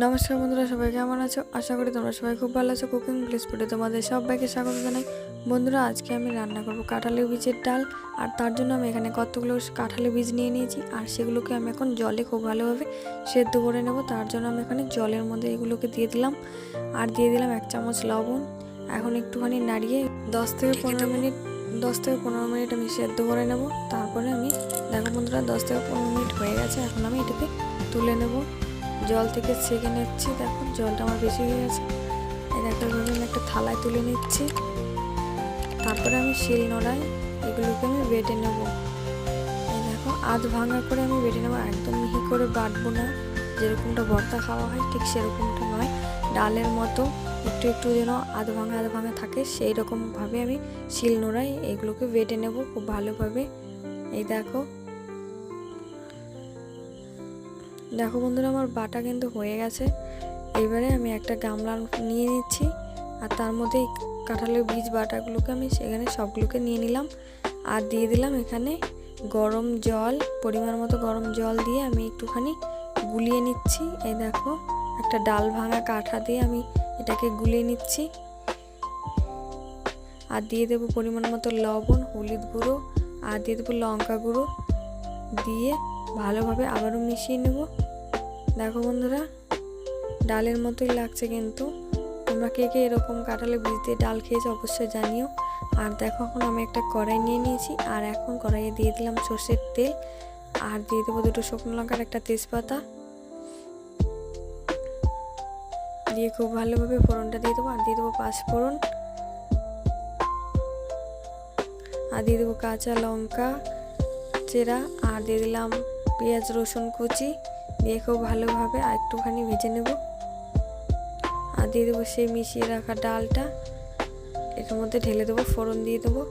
নমস্কার বন্ধুরা সবাই কেমন আছো? আশা করি তোমরা সবাই খুব ভালো আছো। কুকিং প্লেস ফুডে তোমাদের সবাইকে স্বাগত জানাই। বন্ধুরা আজকে আমি রান্না করব কাঁঠালের বীজের ডাল আর তার জন্য আমি এখানে কতগুলো কাঁঠালের বীজ নিয়ে নিয়েছি আর সেগুলোকে আমি এখন জলে খুব ভালোভাবে সেদ্ধ করে নেব। তার জন্য আমি এখানে জলের মধ্যে এগুলোকে দিয়ে দিলাম আর দিয়ে দিলাম এক চামচ লবণ। এখন একটুখানি নাড়িয়ে দশ থেকে পনেরো মিনিট দশ থেকে পনেরো মিনিট আমি সেদ্ধ করে নেব। তারপরে আমি দেখো বন্ধুরা দশ থেকে পনেরো মিনিট হয়ে গেছে। এখন আমি এটাকে তুলে নেব। জল থেকে ছেঁকে নিচ্ছি। দেখো জলটা আমার বেশি হয়ে গেছে। এভাবে আমি একটা থালায় তুলে নিচ্ছি। তারপরে আমি শিল নোড়ায় এগুলোকে আমি বেটে নেব। এই দেখো আধ ভাঙা করে আমি বেটে নেব। একদম মিহি করে বাটবো না। যেরকমটা ভর্তা খাওয়া হয়, ঠিক সেরকমটা নয়। ডালের মতো একটু একটু যেন আধ ভাঙা আধ ভাঙা থাকে সেই রকমভাবে আমি শিল নোড়ায় এগুলোকে বেটে নেব খুব ভালোভাবে। এই দেখো দেখো বন্ধুরা, আমার বাটা কিন্তু হয়ে গেছে। এবারে আমি একটা গামলা নিয়ে নিচ্ছি আর তার মধ্যে কাঁঠালের বীজ বাটাগুলোকে আমি সেখানে সবগুলোকে নিয়ে নিলাম। আর দিয়ে দিলাম এখানে গরম জল, পরিমাণ মতো গরম জল দিয়ে আমি একটুখানি গুলিয়ে নিচ্ছি। এই দেখো, একটা ডাল ভাঙা কাঠা দিয়ে আমি এটাকে গুলিয়ে নিচ্ছি। আর দিয়ে দেবো পরিমাণ মতো লবণ, হলুদ গুঁড়ো, আর দিয়ে দেবো লঙ্কা গুঁড়ো দিয়ে ভালোভাবে আবারও মিশিয়ে নেব। দেখো বন্ধুরা, ডালের মতোই লাগছে কিন্তু। তোমরা কে কে এরকম কাঁঠালে বীজ দিয়ে ডাল খেয়েছো অবশ্যই জানিও। আর দেখো, এখন আমি একটা কড়াই নিয়ে নিয়েছি। আর এখন কড়াইয়ে দিয়ে দিলাম সর্ষের তেল। আর দিয়ে দেবো দুটো শুকনো লঙ্কার একটা তেজপাতা। দিয়ে খুব ভালোভাবে ফোড়নটা দিয়ে দেবো। আর দিয়ে দেবো পাঁচ ফোড়ন। আর দিয়ে দেবো কাঁচা লঙ্কা, চেরা। আর দিয়ে দিলাম পেঁয়াজ, রসুন কুচি দিয়ে খুব ভালোভাবে আর একটুখানি ভেজে নেব। আর দিয়ে দেবো সেই মিশিয়ে রাখা ডালটা। এর মধ্যে ঢেলে দেবো, ফোড়ন দিয়ে দেবো।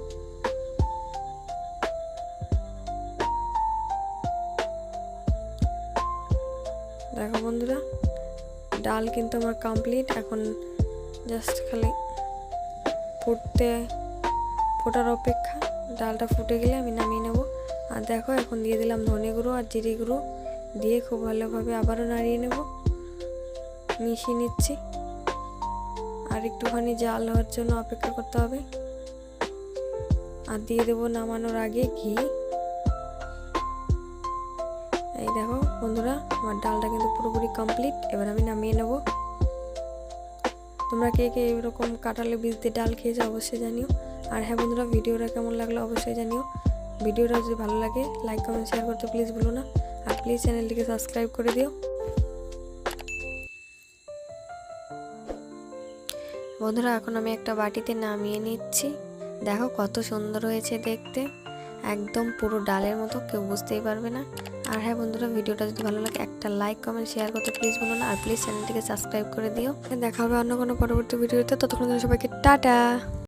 দেখো বন্ধুরা, ডাল কিন্তু আমার কমপ্লিট এখন জাস্ট খালি ফুটতে, ফোটার অপেক্ষা। ডালটা ফুটে গেলে আমি নামিয়ে নেব। আর দেখো, এখন দিয়ে দিলাম ধনে গুঁড়ো আর জিরে গুঁড়ো। দিয়ে খুব ভালোভাবে আবারও নাড়িয়ে নেব। মিশিয়ে নিচ্ছি। আর একটুখানি জাল হওয়ার জন্য অপেক্ষা করতে হবে। আর দিয়ে দেবো নামানোর আগে ঘি। এই দেখো বন্ধুরা, আমার ডালটা কিন্তু পুরোপুরি কমপ্লিট এবার আমি নামিয়ে নেব। তোমরা কে কে এরকম কাঁঠালে বীজ দিয়ে ডাল খেয়েছো অবশ্যই জানিও। আর হ্যাঁ বন্ধুরা, ভিডিওটা কেমন লাগল অবশ্যই জানিও। ভিডিওটা যদি ভালো লাগে লাইক কমেন্ট শেয়ার করতে প্লিজ ভুলো না। আর প্লিজ চ্যানেলটিকে সাবস্ক্রাইব করে দিও। বন্ধুরা, এখন আমি একটা বাটিতে নামিয়ে নিচ্ছি। দেখো কত সুন্দর হয়েছে দেখতে। একদম পুরো ডালের মতো, কেউ বুঝতেই পারবে না। আর হ্যাঁ বন্ধুরা, ভিডিওটা যদি ভালো লাগে, একটা লাইক কমেন্ট শেয়ার করতে প্লিজ বলো না। আর প্লিজ চ্যানেলটিকে সাবস্ক্রাইব করে দিও। দেখা হবে অন্য কোনো পরবর্তী ভিডিওতে। ততক্ষণ সবাইকে টাটা।